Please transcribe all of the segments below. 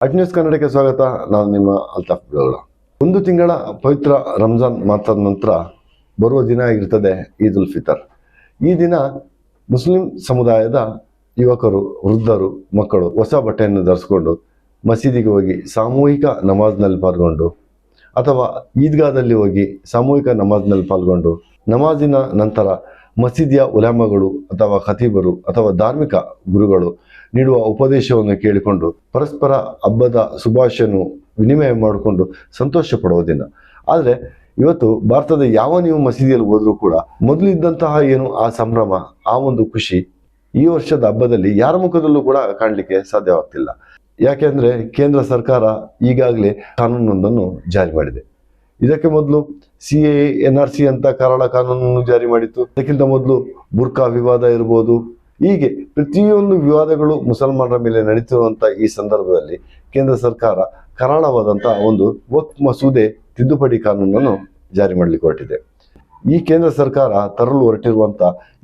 At news ಕನ್ನಡಕ್ಕೆ ಸ್ವಾಗತ. ನಾನು ನಿಮ್ಮ ಅಲ್ತಾಫ್ ಗೌಡ ಒಂದು ತಿಂಗಳ ಪವಿತ್ರ ರಂಜಾನ್ ಮಾತಾದ ನಂತರ ಬರುವ ದಿನ ಆಗಿರ್ತದೆ ಈದ್ ಉಲ್ ಫಿತರ್ ಈ ದಿನ ಮುಸ್ಲಿಂ ಸಮುದಾಯದ ಯುವಕರು, ವೃದ್ಧರು, ಮಕ್ಕಳು ಹೊಸ ಬಟ್ಟೆಯನ್ನು ಧರಿಸ್ಕೊಂಡು ಮಸೀದಿಗೆ ಹೋಗಿ ಸಾಮೂಹಿಕ ನಮಾಜ್ನಲ್ಲಿ ಪಾಲ್ಗೊಂಡು ಅಥವಾ ಈದ್ಗಾದಲ್ಲಿ ಹೋಗಿ ಸಾಮೂಹಿಕ ನಮಾಜ್ನಲ್ಲಿ ಪಾಲ್ಗೊಂಡು ನಮಾಜಿನ ನಂತರ ಮಸೀದಿಯ ಉಲಾಮಗಳು ಅಥವಾ ಖತೀಬರು ಅಥವಾ ಧಾರ್ಮಿಕ ಗುರುಗಳು ನೀಡುವ ಉಪದೇಶವನ್ನು ಕೇಳಿಕೊಂಡು ಪರಸ್ಪರ ಹಬ್ಬದ ಶುಭಾಶಯನ್ನು ವಿನಿಮಯ ಮಾಡಿಕೊಂಡು ಸಂತೋಷ ಪಡುವ ದಿನ. ಆದರೆ ಇವತ್ತು ಭಾರತದ ಯಾವ ನೀವು ಮಸೀದಿಯಲ್ಲಿ ಹೋದರೂ ಕೂಡ ಮೊದಲಿದ್ದಂತಹ ಏನು ಆ ಸಂಭ್ರಮ, ಆ ಒಂದು ಖುಷಿ ಈ ವರ್ಷದ ಹಬ್ಬದಲ್ಲಿ ಯಾರ ಮುಖದಲ್ಲೂ ಕೂಡ ಕಾಣಲಿಕ್ಕೆ ಸಾಧ್ಯವಾಗ್ತಿಲ್ಲ. ಯಾಕೆಂದರೆ ಕೇಂದ್ರ ಸರ್ಕಾರ ಈಗಾಗಲೇ ಕಾನೂನೊಂದನ್ನು ಜಾರಿ ಮಾಡಿದೆ. ಇದಕ್ಕೆ ಮೊದಲು C A N R C ಅಂತ ಕರಾಳ ಕಾನೂನನ್ನು ಜಾರಿ ಮಾಡಿತ್ತು. ಅದಕ್ಕಿಂತ ಮೊದಲು ಬುರ್ಕಾ ವಿವಾದ ಇರ್ಬೋದು ಹೀಗೆ ಪ್ರತಿಯೊಂದು ವಿವಾದಗಳು ಮುಸಲ್ಮಾನರ ಮೇಲೆ ನಡೀತಿರುವಂಥ ಈ ಸಂದರ್ಭದಲ್ಲಿ ಕೇಂದ್ರ ಸರ್ಕಾರ ಕರಾಳವಾದಂತಹ ಒಂದು ವಕ್ ಮಸೂದೆ ತಿದ್ದುಪಡಿ ಕಾನೂನನ್ನು ಜಾರಿ ಮಾಡಲಿಕ್ಕೆ ಹೊರಟಿದೆ. ಈ ಕೇಂದ್ರ ಸರ್ಕಾರ ತರಲು ಹೊರಟಿರುವಂಥ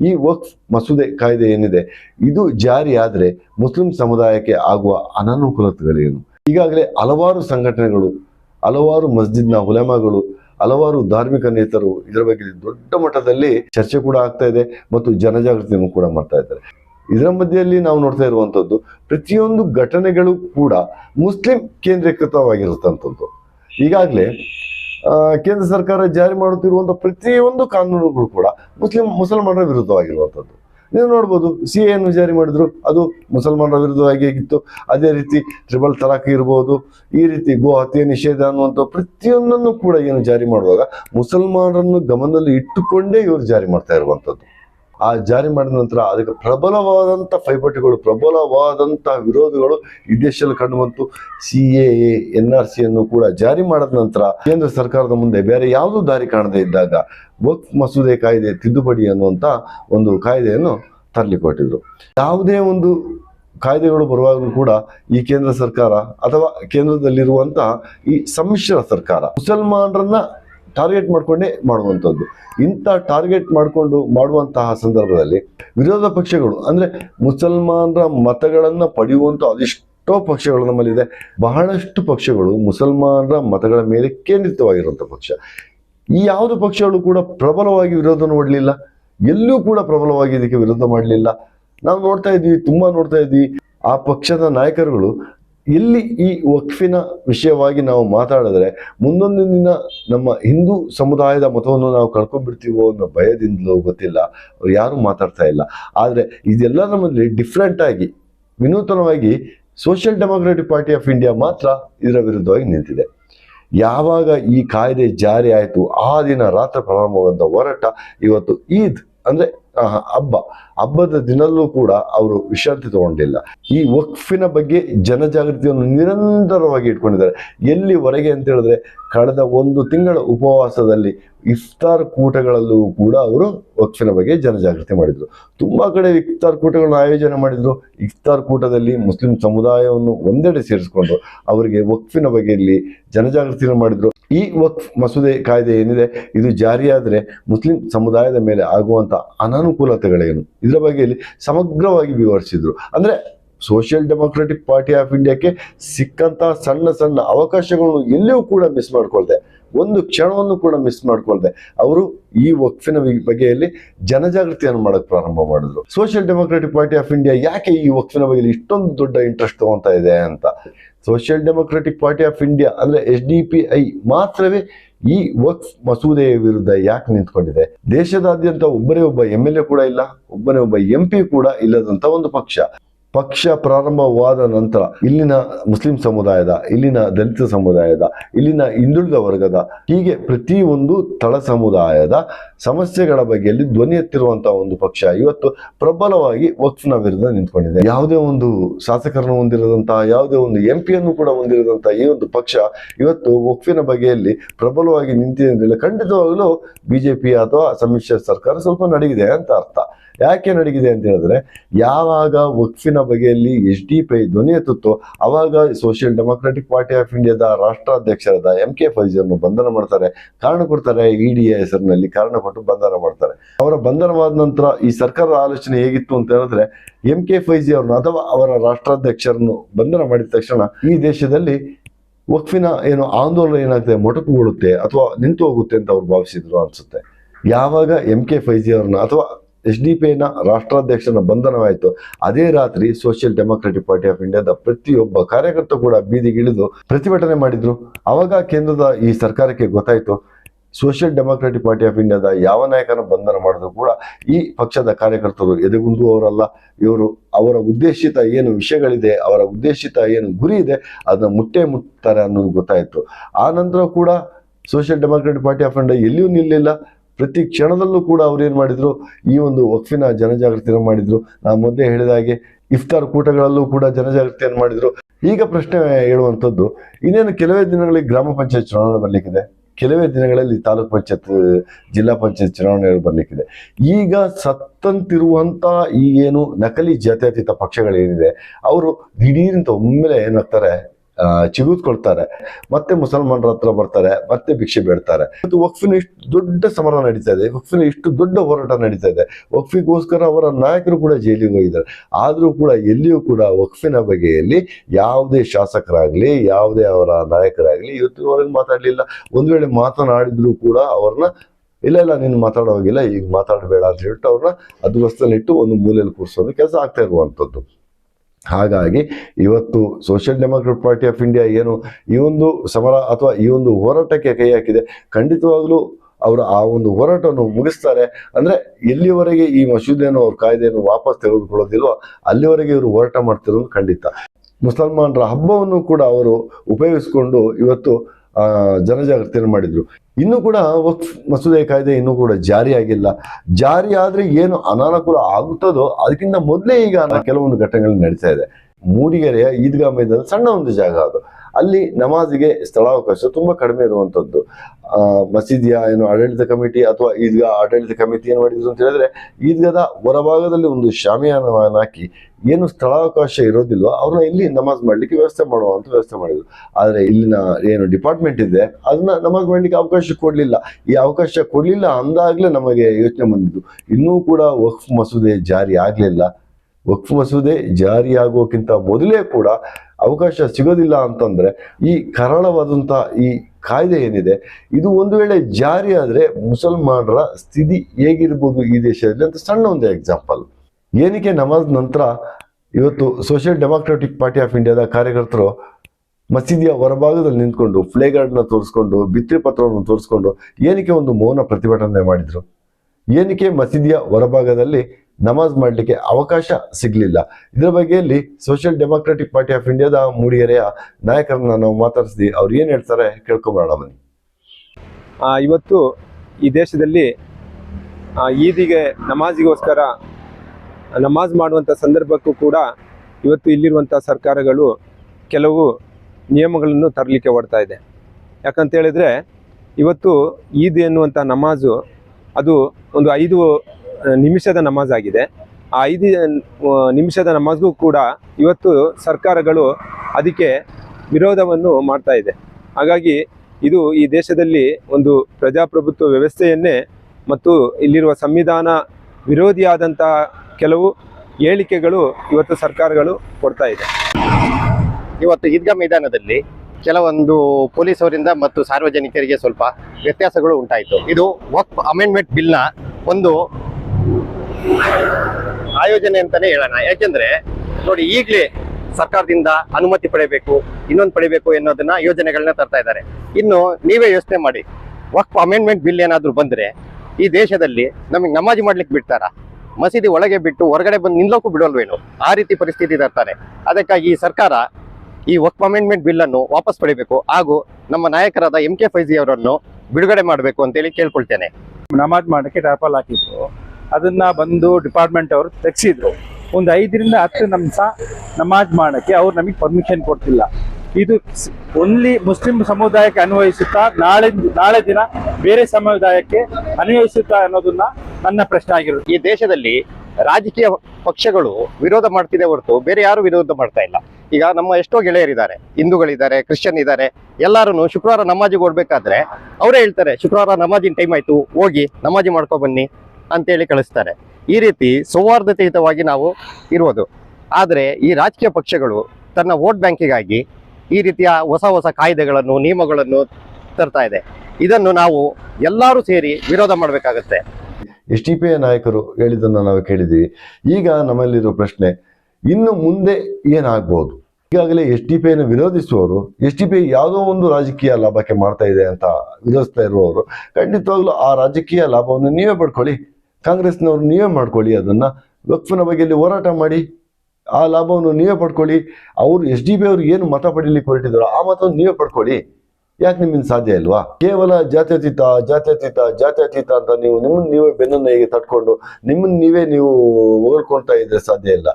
ಈ ವಕ್ಫ್ ಮಸೂದೆ ಕಾಯ್ದೆ ಏನಿದೆ, ಇದು ಜಾರಿಯಾದರೆ ಮುಸ್ಲಿಂ ಸಮುದಾಯಕ್ಕೆ ಆಗುವ ಅನಾನುಕೂಲತೆಗಳೇನು? ಈಗಾಗಲೇ ಹಲವಾರು ಸಂಘಟನೆಗಳು, ಹಲವಾರು ಮಸ್ಜಿದ್ನ ಉಲೆಮಾಗಳು ಹಲವಾರು ಧಾರ್ಮಿಕ ನೇತರು ಇದರ ಬಗ್ಗೆ ದೊಡ್ಡ ಮಟ್ಟದಲ್ಲಿ ಚರ್ಚೆ ಕೂಡ ಆಗ್ತಾ ಇದೆ ಮತ್ತು ಜನಜಾಗೃತಿಯನ್ನು ಕೂಡ ಮಾಡ್ತಾ ಇದ್ದಾರೆ. ಇದರ ಮಧ್ಯೆಯಲ್ಲಿ ನಾವು ನೋಡ್ತಾ ಇರುವಂಥದ್ದು, ಪ್ರತಿಯೊಂದು ಘಟನೆಗಳು ಕೂಡ ಮುಸ್ಲಿಂ ಕೇಂದ್ರೀಕೃತವಾಗಿರುತ್ತಂಥದ್ದು ಈಗಾಗಲೇ ಕೇಂದ್ರ ಸರ್ಕಾರ ಜಾರಿ ಮಾಡುತ್ತಿರುವಂಥ ಪ್ರತಿಯೊಂದು ಕಾನೂನುಗಳು ಕೂಡ ಮುಸ್ಲಿಂ, ಮುಸಲ್ಮಾನರ ವಿರುದ್ಧವಾಗಿರುವಂಥದ್ದು. ನೀವು ನೋಡ್ಬೋದು ಸಿ ಏನು ಜಾರಿ ಮಾಡಿದ್ರು, ಅದು ಮುಸಲ್ಮಾನರ ವಿರುದ್ಧವಾಗಿ ಆಗಿತ್ತು ಅದೇ ರೀತಿ ಟ್ರಿಬಲ್ ತಲಾಖ್ ಇರ್ಬೋದು, ಈ ರೀತಿ ಗೋ ಹತ್ಯೆ ನಿಷೇಧ ಅನ್ನುವಂಥ ಪ್ರತಿಯೊಂದನ್ನು ಕೂಡ ಏನು ಜಾರಿ ಮಾಡುವಾಗ ಮುಸಲ್ಮಾನರನ್ನು ಗಮನದಲ್ಲಿ ಇಟ್ಟುಕೊಂಡೇ ಇವರು ಜಾರಿ ಮಾಡ್ತಾ ಇರುವಂಥದ್ದು. ಆ ಜಾರಿ ಮಾಡಿದ ನಂತರ ಅದಕ್ಕೆ ಪ್ರಬಲವಾದಂಥ ಪೈಪೋಟಿಗಳು, ಪ್ರಬಲವಾದಂಥ ವಿರೋಧಗಳು ಈ ದೇಶದಲ್ಲಿ ಕಂಡು ಬಂತು. ಸಿ ಎ ಎನ್ ಆರ್ ಸಿಯನ್ನು ಕೂಡ ಜಾರಿ ಮಾಡಿದ ನಂತರ ಕೇಂದ್ರ ಸರ್ಕಾರದ ಮುಂದೆ ಬೇರೆ ಯಾವುದೂ ದಾರಿ ಕಾಣದೇ ಇದ್ದಾಗ ವಕ್ಫ್ ಮಸೂದೆ ಕಾಯ್ದೆ, ತಿದ್ದುಪಡಿ ಅನ್ನುವಂಥ ಒಂದು ಕಾಯ್ದೆಯನ್ನು ತರಲಿ ಹೊರಟಿದ್ರು ಯಾವುದೇ ಒಂದು ಕಾಯ್ದೆಗಳು ಬರುವಾಗಲೂ ಕೂಡ ಈ ಕೇಂದ್ರ ಸರ್ಕಾರ ಅಥವಾ ಕೇಂದ್ರದಲ್ಲಿರುವಂತಹ ಈ ಸಮ್ಮಿಶ್ರ ಸರ್ಕಾರ ಮುಸಲ್ಮಾನರನ್ನ ಟಾರ್ಗೆಟ್ ಮಾಡ್ಕೊಂಡೇ ಮಾಡುವಂಥದ್ದು. ಇಂಥ ಟಾರ್ಗೆಟ್ ಮಾಡಿಕೊಂಡು ಮಾಡುವಂತಹ ಸಂದರ್ಭದಲ್ಲಿ ವಿರೋಧ ಪಕ್ಷಗಳು, ಅಂದರೆ ಮುಸಲ್ಮಾನರ ಮತಗಳನ್ನು ಪಡೆಯುವಂಥ ಅದೆಷ್ಟೋ ಪಕ್ಷಗಳು ನಮ್ಮಲ್ಲಿದೆ. ಬಹಳಷ್ಟು ಪಕ್ಷಗಳು ಮುಸಲ್ಮಾನರ ಮತಗಳ ಮೇಲೆ ಕೇಂದ್ರಿತವಾಗಿರುವಂಥ ಪಕ್ಷ. ಈ ಯಾವುದು ಪಕ್ಷಗಳು ಕೂಡ ಪ್ರಬಲವಾಗಿ ವಿರೋಧ ನೋಡಲಿಲ್ಲ. ಎಲ್ಲೂ ಕೂಡ ಪ್ರಬಲವಾಗಿ ಇದಕ್ಕೆ ವಿರೋಧ ಮಾಡಲಿಲ್ಲ. ನಾವು ನೋಡ್ತಾ ಇದ್ವಿ, ತುಂಬ ನೋಡ್ತಾ ಇದ್ವಿ. ಆ ಪಕ್ಷದ ನಾಯಕರುಗಳು ಎಲ್ಲಿ ಈ ವಕ್ಫಿನ ವಿಷಯವಾಗಿ ನಾವು ಮಾತಾಡಿದ್ರೆ ಮುಂದೊಂದು ದಿನ ನಮ್ಮ ಹಿಂದೂ ಸಮುದಾಯದ ಮತವನ್ನು ನಾವು ಕಳ್ಕೊಂಡ್ಬಿಡ್ತೀವೋ ಅನ್ನೋ ಭಯದಿಂದಲೂ ಗೊತ್ತಿಲ್ಲ. ಅವ್ರು ಯಾರೂ ಮಾತಾಡ್ತಾ ಇಲ್ಲ. ಆದರೆ ಇದೆಲ್ಲ ನಮ್ಮಲ್ಲಿ ಡಿಫ್ರೆಂಟ್ ಆಗಿ, ವಿನೂತನವಾಗಿ social democratic party of India ಮಾತ್ರ ಇದರ ವಿರುದ್ಧವಾಗಿ ನಿಂತಿದೆ. ಯಾವಾಗ ಈ ಕಾಯ್ದೆ ಜಾರಿ ಆಯಿತು, ಆ ದಿನ ರಾತ್ರಿ ಪ್ರಾರಂಭವಾದ ಹೋರಾಟ ಇವತ್ತು ಈದ್ ಅಂದ್ರೆ ಹಬ್ಬ. ಹಬ್ಬದ ದಿನಲ್ಲೂ ಕೂಡ ಅವರು ವಿಶ್ರಾಂತಿ ತಗೊಂಡಿಲ್ಲ. ಈ ವಕ್ಫಿನ ಬಗ್ಗೆ ಜನಜಾಗೃತಿಯನ್ನು ನಿರಂತರವಾಗಿ ಇಟ್ಕೊಂಡಿದ್ದಾರೆ. ಎಲ್ಲಿವರೆಗೆ ಅಂತ ಹೇಳಿದ್ರೆ ಕಳೆದ ಒಂದು ತಿಂಗಳ ಉಪವಾಸದಲ್ಲಿ ಇಫ್ತಾರ್ ಕೂಟಗಳಲ್ಲೂ ಕೂಡ ಅವರು ವಕ್ಫಿನ ಬಗ್ಗೆ ಜನಜಾಗೃತಿ ಮಾಡಿದ್ರು. ತುಂಬಾ ಕಡೆ ಇಫ್ತಾರ್ ಕೂಟಗಳನ್ನು ಆಯೋಜನೆ ಮಾಡಿದ್ರು. ಇಫ್ತಾರ್ ಕೂಟದಲ್ಲಿ ಮುಸ್ಲಿಂ ಸಮುದಾಯವನ್ನು ಒಂದೆಡೆ ಸೇರಿಸಿಕೊಂಡು ಅವರಿಗೆ ವಕ್ಫಿನ ಬಗೆಯಲ್ಲಿ ಜನಜಾಗೃತಿಯನ್ನು ಮಾಡಿದ್ರು. ಈ ವಕ್ಫ್ ಮಸೂದೆ ಕಾಯ್ದೆ ಏನಿದೆ, ಇದು ಜಾರಿಯಾದರೆ ಮುಸ್ಲಿಂ ಸಮುದಾಯದ ಮೇಲೆ ಆಗುವಂಥ ಅನಾನುಕೂಲತೆಗಳೇನು? ಇದರ ಬಗ್ಗೆಯಲ್ಲಿ ಸಮಗ್ರವಾಗಿ ವಿವರಿಸಿದ್ರು. ಅಂದ್ರೆ ಸೋಷಿಯಲ್ ಡೆಮೊಕ್ರೆಟಿಕ್ ಪಾರ್ಟಿ ಆಫ್ ಇಂಡಿಯಾಕ್ಕೆ ಸಿಕ್ಕಂತಹ ಸಣ್ಣ ಸಣ್ಣ ಅವಕಾಶಗಳನ್ನು ಎಲ್ಲಿಯೂ ಕೂಡ ಮಿಸ್ ಮಾಡ್ಕೊಳ್ತೆ ಒಂದು ಕ್ಷಣವನ್ನು ಕೂಡ ಮಿಸ್ ಮಾಡ್ಕೊಳ್ತೆ ಅವರು ಈ ವಕ್ಫಿನ ಬಗೆ- ಬಗೆಯಲ್ಲಿ ಜನಜಾಗೃತಿಯನ್ನು ಮಾಡೋಕೆ ಪ್ರಾರಂಭ ಮಾಡಿದ್ರು. Social democratic party of India ಯಾಕೆ ಈ ವಕ್ಫಿನ ಬಗೆಯಲ್ಲಿ ಇಷ್ಟೊಂದು ದೊಡ್ಡ ಇಂಟ್ರೆಸ್ಟ್ ತಗೊಂತ ಇದೆ ಅಂತ? Social democratic party of India ಅಂದ್ರೆ ಎಸ್ ಡಿ ಪಿ ಐ ಮಾತ್ರವೇ ಈ ವಕ್ಫ್ ಮಸೂದೆಯ ವಿರುದ್ಧ ಯಾಕೆ ನಿಂತ್ಕೊಂಡಿದೆ? ದೇಶದಾದ್ಯಂತ ಒಬ್ಬರೇ ಒಬ್ಬ ಎಂ ಎಲ್ ಎ ಕೂಡ ಇಲ್ಲ, ಒಬ್ಬನೇ ಒಬ್ಬ ಎಂ ಪಿ ಕೂಡ ಇಲ್ಲದಂತ ಒಂದು ಪಕ್ಷ. ಪಕ್ಷ ಪ್ರಾರಂಭವಾದ ನಂತರ ಇಲ್ಲಿನ ಮುಸ್ಲಿಂ ಸಮುದಾಯದ, ಇಲ್ಲಿನ ದಲಿತ ಸಮುದಾಯದ, ಇಲ್ಲಿನ ಹಿಂದುಳಿದ ವರ್ಗದ, ಹೀಗೆ ಪ್ರತಿಯೊಂದು ತಳ ಸಮುದಾಯದ ಸಮಸ್ಯೆಗಳ ಬಗ್ಗೆಯಲ್ಲಿ ಧ್ವನಿ ಎತ್ತಿರುವಂತಹ ಒಂದು ಪಕ್ಷ ಇವತ್ತು ಪ್ರಬಲವಾಗಿ ವಕ್ಫ್ನ ವಿರುದ್ಧ ನಿಂತ್ಕೊಂಡಿದೆ. ಯಾವುದೇ ಒಂದು ಶಾಸಕರನ್ನು ಹೊಂದಿರದಂತಹ ಯಾವುದೇ ಒಂದು ಎಂ ಪಿಯನ್ನು ಕೂಡ ಹೊಂದಿರದಂತಹ ಈ ಒಂದು ಪಕ್ಷ ಇವತ್ತು ವಕ್ಫಿನ ಬಗೆಯಲ್ಲಿ ಪ್ರಬಲವಾಗಿ ನಿಂತಿದೆ ಅಂತ ಹೇಳಿ ಖಂಡಿತವಾಗಲೂ ಬಿಜೆಪಿ ಅಥವಾ ಸಮ್ಮಿಶ್ರ ಸರ್ಕಾರ ಸ್ವಲ್ಪ ನಡೆಯಿದೆ ಅಂತ ಅರ್ಥ. ಯಾಕೆ ನಡಗಿದೆ ಅಂತ ಹೇಳಿದ್ರೆ, ಯಾವಾಗ ವಕ್ಫಿನ ಬಗೆಯಲ್ಲಿ ಎಚ್ ಡಿ ಪಿ ಧ್ವನಿ ಎತ್ತುತ್ತೋ ಅವಾಗ ಸೋಷಿಯಲ್ ಡೆಮೊಕ್ರಾಟಿಕ್ ಪಾರ್ಟಿ ಆಫ್ ಇಂಡಿಯಾದ ರಾಷ್ಟ್ರಾಧ್ಯಕ್ಷರಾದ ಎಂ ಕೆ ಫೈಜನ್ನು ಬಂಧನ ಮಾಡ್ತಾರೆ. ಕಾರಣ ಕೊಡ್ತಾರೆ ಇ ಹೆಸರಿನಲ್ಲಿ ಕಾರಣ ಕೊಟ್ಟು ಬಂಧನ ಮಾಡ್ತಾರೆ. ಅವರ ಬಂಧನವಾದ ನಂತರ ಈ ಸರ್ಕಾರದ ಆಲೋಚನೆ ಹೇಗಿತ್ತು ಅಂತ ಹೇಳಿದ್ರೆ, ಎಂ ಕೆ ಫೈಜಿ ಅವ್ರನ್ನ ಅಥವಾ ಅವರ ರಾಷ್ಟ್ರಾಧ್ಯಕ್ಷರನ್ನು ಬಂಧನ ಮಾಡಿದ ತಕ್ಷಣ ಈ ದೇಶದಲ್ಲಿ ವಕ್ಫಿನ ಏನು ಆಂದೋಲನ ಏನಾಗ್ತದೆ ಮೊಟಕುಗೊಳ್ಳುತ್ತೆ ಅಥವಾ ನಿಂತು ಹೋಗುತ್ತೆ ಅಂತ ಅವ್ರು ಭಾವಿಸಿದ್ರು ಅನ್ಸುತ್ತೆ. ಯಾವಾಗ ಎಂ ಕೆ ಫೈಜಿ ಅವ್ರನ್ನ ಅಥವಾ ಎಸ್ ಡಿ ಪಿ ರಾಷ್ಟ್ರಾಧ್ಯಕ್ಷನ ಬಂಧನವಾಯಿತು. ಅದೇ ರಾತ್ರಿ ಸೋಷಿಯಲ್ ಡೆಮೊಕ್ರಾಟಿಕ್ ಪಾರ್ಟಿ ಆಫ್ ಇಂಡಿಯಾದ ಪ್ರತಿಯೊಬ್ಬ ಕಾರ್ಯಕರ್ತ ಕೂಡ ಬೀದಿಗಿಳಿದು ಪ್ರತಿಭಟನೆ ಮಾಡಿದ್ರು. ಅವಾಗ ಕೇಂದ್ರದ ಈ ಸರ್ಕಾರಕ್ಕೆ ಗೊತ್ತಾಯಿತು. ಸೋಷಿಯಲ್ ಡೆಮೊಕ್ರಾಟಿಕ್ ಪಾರ್ಟಿ ಆಫ್ ಇಂಡಿಯಾದ ಯಾವ ನಾಯಕನ ಬಂಧನ ಮಾಡಿದ್ರು ಕೂಡ ಈ ಪಕ್ಷದ ಕಾರ್ಯಕರ್ತರು ಎದೆಗುಂದುವವರಲ್ಲ ಇವರು ಅವರ ಉದ್ದೇಶಿತ ಏನು ವಿಷಯಗಳಿದೆ, ಅವರ ಉದ್ದೇಶಿತ ಏನು ಗುರಿ ಇದೆ, ಅದನ್ನ ಮುಟ್ಟೆ ಮುಟ್ತಾರೆ ಅನ್ನೋದು ಗೊತ್ತಾಯಿತು. ಆ ನಂತರ ಕೂಡ social democratic party of India ಎಲ್ಲಿಯೂ ನಿಲ್ಲಿಲ್ಲ. ಪ್ರತಿ ಕ್ಷಣದಲ್ಲೂ ಕೂಡ ಅವ್ರು ಏನು ಮಾಡಿದರು, ಈ ಒಂದು ವಕ್ಫಿನ ಜನಜಾಗೃತಿಯನ್ನು ಮಾಡಿದರು. ನಾನು ಮೊದಲೇ ಹೇಳಿದ ಹಾಗೆ ಇಫ್ತಾರ್ ಕೂಟಗಳಲ್ಲೂ ಕೂಡ ಜನಜಾಗೃತಿಯನ್ನು ಮಾಡಿದರು. ಈಗ ಪ್ರಶ್ನೆ ಹೇಳುವಂಥದ್ದು, ಇನ್ನೇನು ಕೆಲವೇ ದಿನಗಳಲ್ಲಿ ಗ್ರಾಮ ಪಂಚಾಯತ್ ಚುನಾವಣೆ ಬರಲಿಕ್ಕಿದೆ? ಕೆಲವೇ ದಿನಗಳಲ್ಲಿ ತಾಲೂಕ್ ಪಂಚಾಯತ್, ಜಿಲ್ಲಾ ಪಂಚಾಯತ್ ಚುನಾವಣೆಗಳು ಬರಲಿಕ್ಕಿದೆ. ಈಗ ಸತ್ತಂತಿರುವಂಥ ಈ ಏನು ನಕಲಿ ಜಾತ್ಯತೀತ ಪಕ್ಷಗಳೇನಿದೆ, ಅವರು ದಿಢೀರಂತ ಒಮ್ಮೆಲೆ ಏನಾಗ್ತಾರೆ ಚಿಗುತ್ಕೊಳ್ತಾರೆ. ಮತ್ತೆ ಮುಸಲ್ಮಾನರ ಹತ್ರ ಬರ್ತಾರೆ, ಮತ್ತೆ ಭಿಕ್ಷೆ ಬೇಡ್ತಾರೆ. ಮತ್ತು ವಕ್ಫಿನ ಇಷ್ಟು ದೊಡ್ಡ ಸಮರ ನಡೀತಾ ಇದೆ. ವಕ್ಫಿನ ಇಷ್ಟು ದೊಡ್ಡ ಹೋರಾಟ ನಡೀತಾ ಇದೆ. ವಕ್ಫಿಗೋಸ್ಕರ ಅವರ ನಾಯಕರು ಕೂಡ ಜೈಲಿಗೆ ಹೋಗಿದ್ದಾರೆ. ಆದರೂ ಕೂಡ ಎಲ್ಲಿಯೂ ಕೂಡ ವಕ್ಫಿನ ಬಗೆಯಲ್ಲಿ ಯಾವುದೇ ಶಾಸಕರಾಗಲಿ, ಯಾವುದೇ ಅವರ ನಾಯಕರಾಗಲಿ ಇವತ್ತಿನವರೆಗೆ ಮಾತಾಡಲಿಲ್ಲ. ಒಂದು ವೇಳೆ ಮಾತನಾಡಿದ್ರು ಕೂಡ ಅವ್ರನ್ನ, ಇಲ್ಲ ಇಲ್ಲ, ನೀನು ಮಾತಾಡೋ ಹೋಗಿಲ್ಲ ಈಗ ಮಾತಾಡಬೇಡ ಅಂತ ಹೇಳ್ಬಿಟ್ಟು ಅವ್ರನ್ನ ಅದು ಇಟ್ಟು ಒಂದು ಮೂಲೆಯಲ್ಲಿ ಕೂರಿಸೋದು ಕೆಲಸ ಆಗ್ತಾ ಇರುವಂಥದ್ದು. ಹಾಗಾಗಿ ಇವತ್ತು social democrat party of India ಏನು ಈ ಒಂದು ಸಮರ ಅಥವಾ ಈ ಒಂದು ಹೋರಾಟಕ್ಕೆ ಕೈ ಹಾಕಿದೆ. ಖಂಡಿತವಾಗಲೂ ಅವರು ಆ ಒಂದು ಹೋರಾಟವನ್ನು ಮುಗಿಸ್ತಾರೆ. ಅಂದರೆ ಎಲ್ಲಿವರೆಗೆ ಈ ಮಸೂದೆಯನ್ನು ಅವ್ರ ಕಾಯ್ದೆಯನ್ನು ವಾಪಸ್ ತೆಗೆದುಕೊಳ್ಳೋದಿಲ್ವೋ ಅಲ್ಲಿವರೆಗೆ ಇವರು ಹೋರಾಟ ಮಾಡ್ತಿರೋದು ಖಂಡಿತ. ಮುಸಲ್ಮಾನರ ಹಬ್ಬವನ್ನು ಕೂಡ ಅವರು ಉಪಯೋಗಿಸಿಕೊಂಡು ಇವತ್ತು ಜನಜಾಗೃತಿಯನ್ನು ಮಾಡಿದ್ರು. ಇನ್ನೂ ಕೂಡ ವಕ್ಫ್ ಮಸೂದೆ ಕಾಯ್ದೆ ಇನ್ನೂ ಕೂಡ ಜಾರಿಯಾಗಿಲ್ಲ ಜಾರಿ ಆದ್ರೆ ಏನು ಅನಾನುಕೂಲ ಆಗುತ್ತದೋ ಅದಕ್ಕಿಂತ ಮೊದಲೇ ಈಗ ಕೆಲವೊಂದು ಘಟನೆಗಳು ನಡೀತಾ ಇದೆ. ಮೂಡಿಗೆರೆಯ ಈದ್ಗಾ ಮೈದಾನ ಸಣ್ಣ ಒಂದು ಜಾಗ ಅದು. ಅಲ್ಲಿ ನಮಾಜಿಗೆ ಸ್ಥಳಾವಕಾಶ ತುಂಬಾ ಕಡಿಮೆ ಇರುವಂತದ್ದು. ಮಸೀದಿಯ ಏನು ಆಡಳಿತ ಕಮಿಟಿ ಅಥವಾ ಈದ್ಗಾ ಆಡಳಿತ ಕಮಿಟಿ ಏನು ಮಾಡಿದ್ರು ಅಂತ ಹೇಳಿದ್ರೆ, ಈದ್ಗಾದ ಹೊರಭಾಗದಲ್ಲಿ ಒಂದು ಶಾಮಿಯಾನವನ್ನು ಹಾಕಿ ಏನು ಸ್ಥಳಾವಕಾಶ ಇರೋದಿಲ್ವೋ ಅವ್ರನ್ನ ಇಲ್ಲಿ ನಮಾಜ್ ಮಾಡ್ಲಿಕ್ಕೆ ವ್ಯವಸ್ಥೆ ಮಾಡುವಂತ ವ್ಯವಸ್ಥೆ ಮಾಡಿದ್ರು. ಆದ್ರೆ ಇಲ್ಲಿನ ಏನು ಡಿಪಾರ್ಟ್ಮೆಂಟ್ ಇದೆ, ಅದನ್ನ ನಮಾಜ್ ಮಾಡ್ಲಿಕ್ಕೆ ಅವಕಾಶ ಕೊಡ್ಲಿಲ್ಲ. ಈ ಅವಕಾಶ ಕೊಡ್ಲಿಲ್ಲ ಅಂದಾಗ್ಲೇ ನಮಗೆ ಯೋಚನೆ ಬಂದಿದ್ದು. ಇನ್ನೂ ಕೂಡ ವಕ್ಫ್ ಮಸೂದೆ ಜಾರಿ ಆಗ್ಲಿಲ್ಲ. ವಕ್ಫ್ ಮಸೂದೆ ಜಾರಿಯಾಗೋಕ್ಕಿಂತ ಮೊದಲೇ ಕೂಡ ಅವಕಾಶ ಸಿಗೋದಿಲ್ಲ ಅಂತಂದ್ರೆ ಈ ಕರಾಳವಾದಂಥ ಈ ಕಾಯ್ದೆ ಏನಿದೆ, ಇದು ಒಂದು ವೇಳೆ ಜಾರಿ ಆದ್ರೆ ಮುಸಲ್ಮಾನರ ಸ್ಥಿತಿ ಹೇಗಿರ್ಬೋದು ಈ ದೇಶದಲ್ಲಿ ಅಂತ ಸಣ್ಣ ಒಂದು ಎಕ್ಸಾಂಪಲ್ ಏನಕ್ಕೆ ನಮಾಜ್ ನಂತರ ಇವತ್ತು ಸೋಷಿಯಲ್ ಡೆಮಾಕ್ರೆಟಿಕ್ ಪಾರ್ಟಿ ಆಫ್ ಇಂಡಿಯಾದ ಕಾರ್ಯಕರ್ತರು ಮಸೀದಿಯ ಹೊರಭಾಗದಲ್ಲಿ ನಿಂತ್ಕೊಂಡು ಫ್ಲೇಗಾರ್ಡ್ನ ತೋರಿಸ್ಕೊಂಡು ಭಿತ್ರಿ ಪತ್ರವನ್ನು ತೋರಿಸ್ಕೊಂಡು ಏನಕ್ಕೆ ಒಂದು ಮೌನ ಪ್ರತಿಭಟನೆ ಮಾಡಿದ್ರು? ಏನಕ್ಕೆ ಮಸೀದಿಯ ಹೊರಭಾಗದಲ್ಲಿ ನಮಾಜ್ ಮಾಡಲಿಕ್ಕೆ ಅವಕಾಶ ಸಿಗಲಿಲ್ಲ. ಇದರ ಬಗ್ಗೆಯಲ್ಲಿ ಸೋಷಿಯಲ್ ಡೆಮೊಕ್ರೆಟಿಕ್ ಪಾರ್ಟಿ ಆಫ್ ಇಂಡಿಯಾದ ಮೂಡಿಗೆರೆಯ ನಾಯಕರನ್ನ ನಾವು ಮಾತಾಡಿಸಿದ್ವಿ. ಅವ್ರು ಏನು ಹೇಳ್ತಾರೆ ಕೇಳ್ಕೊಂಬರೋಣ ಬನ್ನಿ. ಇವತ್ತು ಈ ದೇಶದಲ್ಲಿ ಈದಿಗೆ ನಮಾಜಿಗೋಸ್ಕರ ನಮಾಜ್ ಮಾಡುವಂಥ ಸಂದರ್ಭಕ್ಕೂ ಕೂಡ ಇವತ್ತು ಇಲ್ಲಿರುವಂಥ ಸರ್ಕಾರಗಳು ಕೆಲವು ನಿಯಮಗಳನ್ನು ತರಲಿಕ್ಕೆ ಹೊಡ್ತಾ ಇದೆ. ಯಾಕಂತ ಹೇಳಿದ್ರೆ, ಇವತ್ತು ಈದ್ ಎನ್ನುವಂಥ ನಮಾಜು ಅದು ಒಂದು ಐದು ನಿಮಿಷದ ನಮಾಜ್ ಆಗಿದೆ. ಆ ಐದು ನಿಮಿಷದ ನಮಾಜ್ಗೂ ಕೂಡ ಇವತ್ತು ಸರ್ಕಾರಗಳು ಅದಕ್ಕೆ ವಿರೋಧವನ್ನು ಮಾಡ್ತಾ ಇದೆ. ಹಾಗಾಗಿ ಇದು ಈ ದೇಶದಲ್ಲಿ ಒಂದು ಪ್ರಜಾಪ್ರಭುತ್ವ ವ್ಯವಸ್ಥೆಯನ್ನೇ ಮತ್ತು ಇಲ್ಲಿರುವ ಸಂವಿಧಾನ ವಿರೋಧಿಯಾದಂತಹ ಕೆಲವು ಹೇಳಿಕೆಗಳು ಇವತ್ತು ಸರ್ಕಾರಗಳು ಕೊಡ್ತಾ ಇದೆ. ಇವತ್ತು ಈದ್ಗಾ ಮೈದಾನದಲ್ಲಿ ಕೆಲವೊಂದು ಪೊಲೀಸವರಿಂದ ಮತ್ತು ಸಾರ್ವಜನಿಕರಿಗೆ ಸ್ವಲ್ಪ ವ್ಯತ್ಯಾಸಗಳು ಉಂಟಾಯಿತು. ಇದು ವಕ್ಫ್ ಅಮೆಂಡ್ಮೆಂಟ್ ಬಿಲ್ನ ಒಂದು ಆಯೋಜನೆ ಅಂತಾನೆ ಹೇಳೋಣ. ಯಾಕೆಂದ್ರೆ ನೋಡಿ, ಈಗಲೇ ಸರ್ಕಾರದಿಂದ ಅನುಮತಿ ಪಡೆಯಬೇಕು, ಇನ್ನೊಂದು ಪಡಿಬೇಕು ಎನ್ನೋದನ್ನ ಯೋಜನೆಗಳನ್ನ ತರ್ತಾ ಇದ್ದಾರೆ. ಇನ್ನು ನೀವೇ ಯೋಚನೆ ಮಾಡಿ ವಕ್ಫ್ ಅಮೆಂಡ್ಮೆಂಟ್ ಬಿಲ್ ಏನಾದರೂ ಬಂದ್ರೆ ಈ ದೇಶದಲ್ಲಿ ನಮಗೆ ನಮಾಜ್ ಮಾಡ್ಲಿಕ್ಕೆ ಬಿಡ್ತಾರಾ? ಮಸೀದಿ ಒಳಗೆ ಬಿಟ್ಟು ಹೊರಗಡೆ ಬಂದು ನಿಲ್ಲೋಕ್ಕೂ ಬಿಡೋಲ್ವೇನು? ಆ ರೀತಿ ಪರಿಸ್ಥಿತಿ ತರ್ತಾರೆ. ಅದಕ್ಕಾಗಿ ಈ ಸರ್ಕಾರ ಈ ವಕ್ಫ್ ಅಮೆಂಡ್ಮೆಂಟ್ ಬಿಲ್ ಅನ್ನು ವಾಪಸ್ ಪಡಿಬೇಕು ಹಾಗೂ ನಮ್ಮ ನಾಯಕರಾದ ಎಂ ಕೆ ಫೈಜಿ ಅವರನ್ನು ಬಿಡುಗಡೆ ಮಾಡಬೇಕು ಅಂತೇಳಿ ಕೇಳ್ಕೊಳ್ತೇನೆ. ನಮಾಜ್ ಮಾಡಕ್ಕೆ ಟ್ಯಾಪಲ್ ಹಾಕಿದ್ರು. ಅದನ್ನ ಬಂದು ಡಿಪಾರ್ಟ್ಮೆಂಟ್ ಅವರು ತೆಗೆಸಿದ್ರು. ಒಂದು ಐದರಿಂದ ಹತ್ತು ನಿಮಿಷ ನಮಾಜ್ ಮಾಡೋಕ್ಕೆ ಅವ್ರು ನಮಗೆ ಪರ್ಮಿಷನ್ ಕೊಡ್ತಿಲ್ಲ. ಇದು ಓನ್ಲಿ ಮುಸ್ಲಿಂ ಸಮುದಾಯಕ್ಕೆ ಅನ್ವಯಿಸುತ್ತಾ ನಾಳೆ ನಾಳೆ ದಿನ ಬೇರೆ ಸಮುದಾಯಕ್ಕೆ ಅನ್ವಯಿಸುತ್ತಾ ಅನ್ನೋದನ್ನ ನನ್ನ ಪ್ರಶ್ನೆ ಆಗಿರುತ್ತೆ ಈ ದೇಶದಲ್ಲಿ ರಾಜಕೀಯ ಪಕ್ಷಗಳು ವಿರೋಧ ಮಾಡ್ತಿದೆ ಹೊರತು ಬೇರೆ ಯಾರು ವಿರೋಧ ಮಾಡ್ತಾ ಇಲ್ಲ. ಈಗ ನಮ್ಮ ಎಷ್ಟೋ ಗೆಳೆಯರಿದ್ದಾರೆ, ಹಿಂದೂಗಳಿದ್ದಾರೆ, ಕ್ರಿಶ್ಚಿಯನ್ ಇದ್ದಾರೆ ಎಲ್ಲರೂ ಶುಕ್ರವಾರ ನಮಾಜಿಗೆ ಓಡ್ಬೇಕಾದ್ರೆ ಅವರೇ ಹೇಳ್ತಾರೆ, ಶುಕ್ರವಾರ ನಮಾಜಿನ ಟೈಮ್ ಆಯ್ತು, ಹೋಗಿ ನಮಾಜಿ ಮಾಡ್ಕೊ ಬನ್ನಿ. ಅಂತೇಳಿ ಕಳಿಸ್ತಾರೆ. ಈ ರೀತಿ ಸೌಹಾರ್ದತೆಯುತವಾಗಿ ನಾವು ಇರುವುದು. ಆದರೆ ಈ ರಾಜಕೀಯ ಪಕ್ಷಗಳು ತನ್ನ ವೋಟ್ ಬ್ಯಾಂಕಿಗಾಗಿ ಈ ರೀತಿಯ ಹೊಸ ಹೊಸ ಕಾಯ್ದೆಗಳನ್ನು, ನಿಯಮಗಳನ್ನು ತರ್ತಾ ಇದೆ. ಇದನ್ನು ನಾವು ಎಲ್ಲರೂ ಸೇರಿ ವಿರೋಧ ಮಾಡಬೇಕಾಗತ್ತೆ. ಎಸ್ ಟಿ ಪಿ ನಾಯಕರು ಹೇಳಿದ್ದನ್ನು ನಾವು ಕೇಳಿದ್ದೀವಿ ಈಗ ನಮ್ಮಲ್ಲಿರೋ ಪ್ರಶ್ನೆ, ಇನ್ನು ಮುಂದೆ ಏನಾಗ್ಬೋದು? ಈಗಾಗಲೇ ಎಸ್ ಟಿ ಪಿಯನ್ನು ವಿರೋಧಿಸುವವರು, ಎಸ್ ಟಿ ಪಿ ಯಾವುದೋ ಒಂದು ರಾಜಕೀಯ ಲಾಭಕ್ಕೆ ಮಾಡ್ತಾ ಇದೆ ಅಂತ ವಿರೋಧಿಸ್ತಾ ಇರುವವರು, ಖಂಡಿತವಾಗ್ಲೂ ಆ ರಾಜಕೀಯ ಲಾಭವನ್ನು ನೀವೇ ಪಡ್ಕೊಳ್ಳಿ. ಕಾಂಗ್ರೆಸ್ನವರು ನೀವೇ ಮಾಡ್ಕೊಳ್ಳಿ ಅದನ್ನ. ವಕ್ಫನ ಬಗ್ಗೆಯಲ್ಲಿ ಹೋರಾಟ ಮಾಡಿ, ಆ ಲಾಭವನ್ನು ನೀವೇ ಪಡ್ಕೊಳ್ಳಿ. ಅವರು ಎಸ್ ಡಿ ಬಿ ಅವರು ಏನು ಮತ ಪಡೀಲಿಕ್ಕೆ ಹೊರಟಿದ್ದಾರೋ ಆ ಮತವನ್ನು ನೀವೇ ಪಡ್ಕೊಳ್ಳಿ. ಯಾಕೆ ನಿಮ್ಮಿಂದ ಸಾಧ್ಯ ಇಲ್ವಾ? ಕೇವಲ ಜಾತ್ಯತೀತ ಜಾತ್ಯತೀತ ಜಾತ್ಯತೀತ ಅಂತ ನೀವು ನಿಮ್ಮನ್ನು ನೀವೇ ಬೆನ್ನನ್ನು ಹೇಗೆ ತಟ್ಕೊಂಡು ನಿಮ್ಮನ್ನು ನೀವೇ ನೀವು ಹೊಗಳ್ಕೊಳ್ತಾ ಇದ್ರೆ ಸಾಧ್ಯ ಇಲ್ಲ.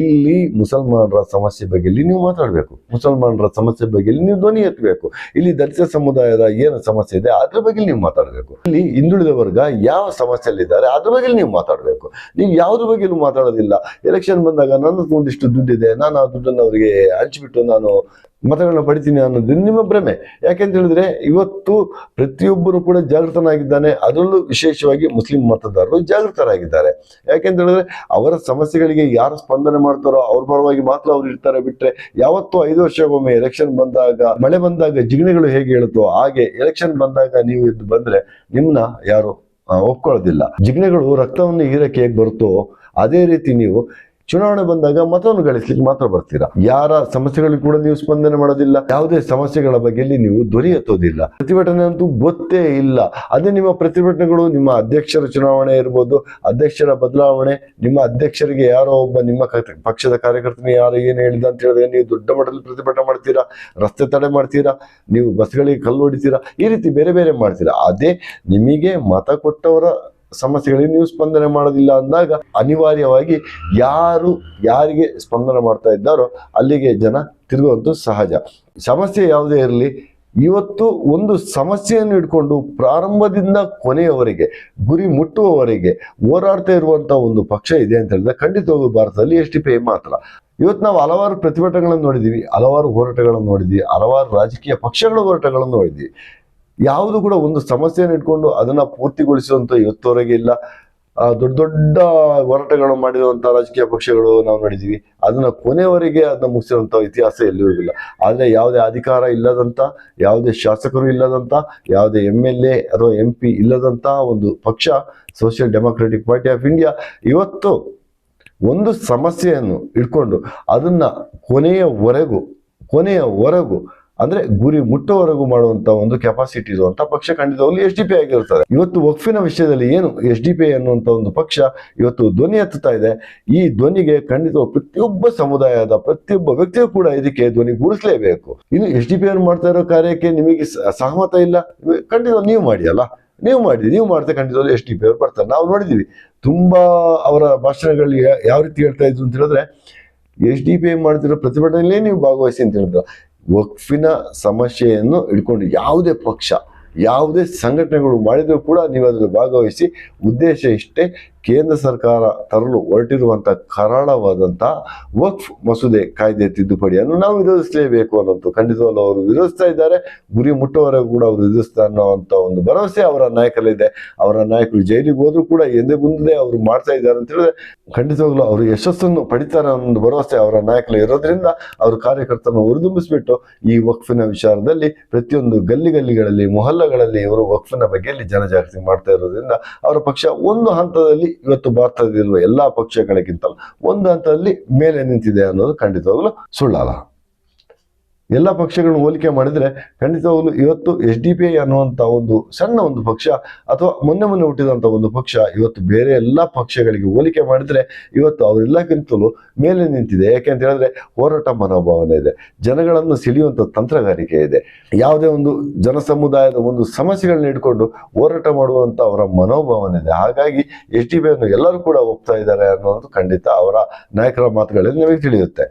ಇಲ್ಲಿ ಮುಸಲ್ಮಾನರ ಸಮಸ್ಯೆ ಬಗ್ಗೆ ಇಲ್ಲಿ ನೀವು ಮಾತಾಡಬೇಕು. ಮುಸಲ್ಮಾನರ ಸಮಸ್ಯೆ ಬಗ್ಗೆ ಇಲ್ಲಿ ನೀವು ಧ್ವನಿ ಎತ್ತಬೇಕು. ಇಲ್ಲಿ ದಲಿತ ಸಮುದಾಯದ ಏನು ಸಮಸ್ಯೆ ಇದೆ, ಅದ್ರ ಬಗ್ಗೆ ನೀವು ಮಾತಾಡಬೇಕು. ಇಲ್ಲಿ ಹಿಂದುಳಿದ ವರ್ಗ ಯಾವ ಸಮಸ್ಯೆಯಲ್ಲಿದ್ದಾರೆ, ಅದ್ರ ಬಗ್ಗೆ ನೀವು ಮಾತಾಡಬೇಕು. ನೀವು ಯಾವ್ದ್ರ ಬಗ್ಗೆ ಮಾತಾಡೋದಿಲ್ಲ. ಎಲೆಕ್ಷನ್ ಬಂದಾಗ ನನ್ನ ಒಂದಿಷ್ಟು ದುಡ್ಡಿದೆ, ನಾನು ಆ ದುಡ್ಡನ್ನು ಅವರಿಗೆ ಹಂಚಿಬಿಟ್ಟು ನಾನು ಮತಗಳನ್ನ ಪಡಿತೀನಿ ಅನ್ನೋದು ನಿಮ್ಮ ಭ್ರಮೆ. ಯಾಕೆಂತ ಹೇಳಿದ್ರೆ ಇವತ್ತು ಪ್ರತಿಯೊಬ್ಬರು ಕೂಡ ಜಾಗೃತನಾಗಿದ್ದಾನೆ. ಅದರಲ್ಲೂ ವಿಶೇಷವಾಗಿ ಮುಸ್ಲಿಂ ಮತದಾರರು ಜಾಗೃತರಾಗಿದ್ದಾರೆ. ಯಾಕೆಂತ ಹೇಳಿದ್ರೆ ಅವರ ಸಮಸ್ಯೆಗಳಿಗೆ ಯಾರು ಸ್ಪಂದನೆ ಮಾಡ್ತಾರೋ ಅವ್ರ ಪರವಾಗಿ ಮಾತ್ರ ಅವ್ರು ಇರ್ತಾರೆ ಬಿಟ್ಟರೆ ಯಾವತ್ತೂ ಐದು ವರ್ಷಕ್ಕೊಮ್ಮೆ ಎಲೆಕ್ಷನ್ ಬಂದಾಗ, ಮಳೆ ಬಂದಾಗ ಜಿಗಣೆಗಳು ಹೇಗೆ ಹೇಳುತ್ತೋ ಹಾಗೆ ಎಲೆಕ್ಷನ್ ಬಂದಾಗ ನೀವು ಇದು ಬಂದ್ರೆ ನಿಮ್ಮನ್ನ ಯಾರು ಒಪ್ಕೊಳ್ಳೋದಿಲ್ಲ. ಜಿಗ್ನೆಗಳು ರಕ್ತವನ್ನು ಹೀರಕ್ಕೆ ಹೇಗೆ ಬರುತ್ತೋ, ಅದೇ ರೀತಿ ನೀವು ಚುನಾವಣೆ ಬಂದಾಗ ಮತವನ್ನು ಗಳಿಸ್ಲಿಕ್ಕೆ ಮಾತ್ರ ಬರ್ತೀರಾ? ಯಾರ ಸಮಸ್ಯೆಗಳಿಗೆ ಕೂಡ ನೀವು ಸ್ಪಂದನೆ ಮಾಡೋದಿಲ್ಲ. ಯಾವುದೇ ಸಮಸ್ಯೆಗಳ ಬಗ್ಗೆ ನೀವು ದೊರೆಯತ್ತೋದಿಲ್ಲ ಪ್ರತಿಭಟನೆ ಅಂತೂ ಗೊತ್ತೇ ಇಲ್ಲ. ಅದೇ ನಿಮ್ಮ ಪ್ರತಿಭಟನೆಗಳು, ನಿಮ್ಮ ಅಧ್ಯಕ್ಷರ ಚುನಾವಣೆ ಇರ್ಬೋದು, ಅಧ್ಯಕ್ಷರ ಬದಲಾವಣೆ, ನಿಮ್ಮ ಅಧ್ಯಕ್ಷರಿಗೆ ಯಾರೋ ಒಬ್ಬ ನಿಮ್ಮ ಪಕ್ಷದ ಕಾರ್ಯಕರ್ತನ ಯಾರು ಏನು ಹೇಳಿದ ಅಂತ ಹೇಳಿದ್ರೆ ನೀವು ದೊಡ್ಡ ಮಟ್ಟದಲ್ಲಿ ಪ್ರತಿಭಟನೆ ಮಾಡ್ತೀರಾ? ರಸ್ತೆ ತಡೆ ಮಾಡ್ತೀರಾ? ನೀವು ಬಸ್ಗಳಿಗೆ ಕಲ್ಲು ಹೊಡಿತೀರಾ? ಈ ರೀತಿ ಬೇರೆ ಬೇರೆ ಮಾಡ್ತೀರಾ. ಅದೇ ನಿಮಗೆ ಮತ ಕೊಟ್ಟವರ ಸಮಸ್ಯೆಗಳಿಗೆ ನೀವು ಸ್ಪಂದನೆ ಮಾಡೋದಿಲ್ಲ ಅಂದಾಗ ಅನಿವಾರ್ಯವಾಗಿ ಯಾರು ಯಾರಿಗೆ ಸ್ಪಂದನೆ ಮಾಡ್ತಾ ಇದ್ದಾರೋ ಅಲ್ಲಿಗೆ ಜನ ತಿರುಗುವಂತೂ ಸಹಜ. ಸಮಸ್ಯೆ ಯಾವುದೇ ಇರಲಿ, ಇವತ್ತು ಒಂದು ಸಮಸ್ಯೆಯನ್ನು ಇಟ್ಕೊಂಡು ಪ್ರಾರಂಭದಿಂದ ಕೊನೆಯವರೆಗೆ, ಗುರಿ ಮುಟ್ಟುವವರೆಗೆ ಹೋರಾಡ್ತಾ ಇರುವಂತ ಒಂದು ಪಕ್ಷ ಇದೆ ಅಂತ ಹೇಳಿದ್ರೆ ಖಂಡಿತವಾಗೂ ಭಾರತದಲ್ಲಿ ಎಸ್ ಪಿ ಮಾತ್ರ. ಇವತ್ತು ನಾವು ಹಲವಾರು ಪ್ರತಿಭಟನೆಗಳನ್ನು ನೋಡಿದ್ದೀವಿ, ಹಲವಾರು ಹೋರಾಟಗಳನ್ನು ನೋಡಿದ್ವಿ ಹಲವಾರು ರಾಜಕೀಯ ಪಕ್ಷಗಳ ಹೋರಾಟಗಳನ್ನು ನೋಡಿದ್ವಿ ಯಾವುದು ಕೂಡ ಒಂದು ಸಮಸ್ಯೆಯನ್ನು ಇಟ್ಕೊಂಡು ಅದನ್ನ ಪೂರ್ತಿಗೊಳಿಸುವಂತ ಇವತ್ತವರೆಗೆ ಇಲ್ಲ. ದೊಡ್ಡ ದೊಡ್ಡ ಹೋರಾಟಗಳು ಮಾಡಿರುವಂತ ರಾಜಕೀಯ ಪಕ್ಷಗಳು ನಾವು ನೋಡಿದೀವಿ ಅದನ್ನ ಕೊನೆಯವರೆಗೆ ಅದನ್ನ ಮುಗಿಸಿರುವಂತ ಇತಿಹಾಸ ಎಲ್ಲೂ ಇಲ್ಲ ಆದ್ರೆ ಯಾವುದೇ ಅಧಿಕಾರ ಇಲ್ಲದಂತ, ಯಾವುದೇ ಶಾಸಕರು ಇಲ್ಲದಂತ, ಯಾವುದೇ ಎಂ ಎಲ್ ಎ ಅಥವಾ ಎಂ ಪಿ ಇಲ್ಲದಂತ ಒಂದು ಪಕ್ಷ, social democratic party of India ಇವತ್ತು ಒಂದು ಸಮಸ್ಯೆಯನ್ನು ಇಟ್ಕೊಂಡು ಅದನ್ನ ಕೊನೆಯವರೆಗೂ ಕೊನೆಯವರೆಗೂ ಅಂದ್ರೆ ಗುರಿ ಮುಟ್ಟುವರೆಗೂ ಮಾಡುವಂತ ಒಂದು ಕೆಪಾಸಿಟಿ ಇರುವಂತಹ ಪಕ್ಷ ಖಂಡಿತವಾಗ್ಲೂ ಎಸ್ ಡಿ ಪಿ ಆಗಿರುತ್ತದೆ. ಇವತ್ತು ವಕ್ಫಿನ ವಿಷಯದಲ್ಲಿ ಏನು ಎಸ್ ಡಿ ಪಿ ಅನ್ನುವಂತ ಒಂದು ಪಕ್ಷ ಇವತ್ತು ಧ್ವನಿ ಎತ್ತುತ್ತಾ ಇದೆ. ಈ ಧ್ವನಿಗೆ ಖಂಡಿತ ಪ್ರತಿಯೊಬ್ಬ ಸಮುದಾಯದ ಪ್ರತಿಯೊಬ್ಬ ವ್ಯಕ್ತಿಯು ಕೂಡ ಇದಕ್ಕೆ ಧ್ವನಿ ಗೂಡಿಸಲೇಬೇಕು ಇನ್ನು ಎಸ್ ಡಿ ಪಿ ಅನ್ನು ಮಾಡ್ತಾ ಇರೋ ಕಾರ್ಯಕ್ಕೆ ನಿಮಗೆ ಸಹಮತ ಇಲ್ಲ. ಖಂಡಿತ ನೀವು ಮಾಡಿ ಅಲ್ಲ. ನೀವು ಮಾಡಿ ನೀವು ಮಾಡ್ತಾ ಖಂಡಿತವಾಗ್ಲೂ ಎಸ್ ಡಿ ಪಿ ಅವ್ರು ಬರ್ತಾರೆ. ನಾವು ನೋಡಿದೀವಿ ತುಂಬಾ ಅವರ ಭಾಷಣಗಳಿಗೆ ಯಾವ ರೀತಿ ಹೇಳ್ತಾ ಇದ್ರು ಅಂತ ಹೇಳಿದ್ರೆ ಎಸ್ ಡಿ ಪಿ ಮಾಡ್ತಿರೋ ಪ್ರತಿಭಟನೆಯಲ್ಲೇ ನೀವು ಭಾಗವಹಿಸಿ ಅಂತ ಹೇಳಿದ್ರು. ವಕ್ಫಿನ ಸಮಸ್ಯೆಯನ್ನು ಇಟ್ಕೊಂಡು ಯಾವುದೇ ಪಕ್ಷ ಯಾವುದೇ ಸಂಘಟನೆಗಳು ಮಾಡಿದರೂ ಕೂಡ ನೀವು ಅದರಲ್ಲಿ ಭಾಗವಹಿಸಿ ಉದ್ದೇಶ ಇಷ್ಟೇ ಕೇಂದ್ರ ಸರ್ಕಾರ ತರಲು ಹೊರಟಿರುವಂಥ ಕರಾಳವಾದಂಥ ವಕ್ಫ್ ಮಸೂದೆ ಕಾಯ್ದೆ ತಿದ್ದುಪಡಿಯನ್ನು ನಾವು ವಿರೋಧಿಸಲೇಬೇಕು ಅನ್ನೋದು ಖಂಡಿತವಲ್ಲ ಅವರು ವಿರೋಧಿಸ್ತಾ ಇದ್ದಾರೆ. ಗುರಿ ಮುಟ್ಟುವವರೆಗೂ ಕೂಡ ಅವರು ವಿರೋಧಿಸ್ತಾ ಅನ್ನೋವಂಥ ಒಂದು ಭರವಸೆ ಅವರ ನಾಯಕರಲ್ಲಿದೆ ಅವರ ನಾಯಕರು ಜೈಲಿಗೆ ಹೋದ್ರು ಕೂಡ ಎಂದೇ ಮುಂದೆ ಅವರು ಮಾಡ್ತಾ ಇದ್ದಾರೆ ಅಂತ ಹೇಳಿದ್ರೆ ಖಂಡಿತವಾಗ್ಲೂ ಅವರು ಯಶಸ್ಸನ್ನು ಪಡಿತಾರೆ ಅನ್ನೋ ಒಂದು ಭರವಸೆ ಅವರ ನಾಯಕರು ಇರೋದ್ರಿಂದ ಅವರ ಕಾರ್ಯಕರ್ತರನ್ನು ಹುರಿದುಂಬಿಸ್ಬಿಟ್ಟು ಈ ವಕ್ಫಿನ ವಿಚಾರದಲ್ಲಿ ಪ್ರತಿಯೊಂದು ಗಲ್ಲಿ ಗಲ್ಲಿಗಳಲ್ಲಿ, ಮೊಹಲ್ಲಗಳಲ್ಲಿ ಇವರು ವಕ್ಫಿನ ಬಗ್ಗೆ ಜನಜಾಗೃತಿ ಮಾಡ್ತಾ ಇರೋದ್ರಿಂದ ಅವರ ಪಕ್ಷ ಒಂದು ಹಂತದಲ್ಲಿ ಇವತ್ತು ಭಾರತದಲ್ಲಿರುವ ಎಲ್ಲಾ ಪಕ್ಷಗಳಿಗಿಂತ ಒಂದು ಹಂತದಲ್ಲಿ ಮೇಲೆ ನಿಂತಿದೆ ಅನ್ನೋದು ಖಂಡಿತವಾಗ್ಲೂ ಸುಳ್ಳಲ್ಲ. ಎಲ್ಲ ಪಕ್ಷಗಳನ್ನು ಹೋಲಿಕೆ ಮಾಡಿದರೆ ಖಂಡಿತವಾಗಲು ಇವತ್ತು ಎಸ್ ಡಿ ಪಿ ಐ ಅನ್ನುವಂಥ ಒಂದು ಸಣ್ಣ ಒಂದು ಪಕ್ಷ ಅಥವಾ ಮೊನ್ನೆ ಮೊನ್ನೆ ಹುಟ್ಟಿದಂಥ ಒಂದು ಪಕ್ಷ, ಇವತ್ತು ಬೇರೆ ಎಲ್ಲ ಪಕ್ಷಗಳಿಗೆ ಹೋಲಿಕೆ ಮಾಡಿದರೆ ಇವತ್ತು ಅವರೆಲ್ಲಕ್ಕಿಂತಲೂ ಮೇಲೆ ನಿಂತಿದೆ. ಯಾಕೆ ಅಂತ ಹೇಳಿದ್ರೆ ಹೋರಾಟ ಮನೋಭಾವನೆ ಇದೆ. ಜನಗಳನ್ನು ಸೆಳೆಯುವಂಥ ತಂತ್ರಗಾರಿಕೆ ಇದೆ. ಯಾವುದೇ ಒಂದು ಜನಸಮುದಾಯದ ಒಂದು ಸಮಸ್ಯೆಗಳನ್ನ ಇಟ್ಕೊಂಡು ಹೋರಾಟ ಮಾಡುವಂಥ ಅವರ ಮನೋಭಾವನೆ ಇದೆ. ಹಾಗಾಗಿ ಎಸ್ ಡಿ ಪಿ ಅನ್ನು ಎಲ್ಲರೂ ಕೂಡ ಒಪ್ತಾ ಇದ್ದಾರೆ ಅನ್ನೋದು ಖಂಡಿತ ಅವರ ನಾಯಕರ ಮಾತುಗಳಲ್ಲಿ ನಮಗೆ ತಿಳಿಯುತ್ತೆ.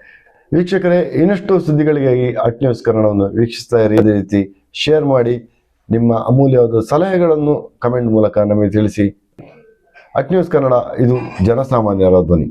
ವೀಕ್ಷಕರೇ, ಇನ್ನಷ್ಟು ಸುದ್ದಿಗಳಿಗಾಗಿ ಅಟ್ ನ್ಯೂಸ್ ಕನ್ನಡವನ್ನು ವೀಕ್ಷಿಸ್ತಾ ಇರಿ. ಅದೇ ರೀತಿ ಶೇರ್ ಮಾಡಿ ನಿಮ್ಮ ಅಮೂಲ್ಯವಾದ ಸಲಹೆಗಳನ್ನು ಕಮೆಂಟ್ ಮೂಲಕ ನಮಗೆ ತಿಳಿಸಿ. ಅಟ್ ನ್ಯೂಸ್ ಕನ್ನಡ, ಇದು ಜನಸಾಮಾನ್ಯರ ಧ್ವನಿ.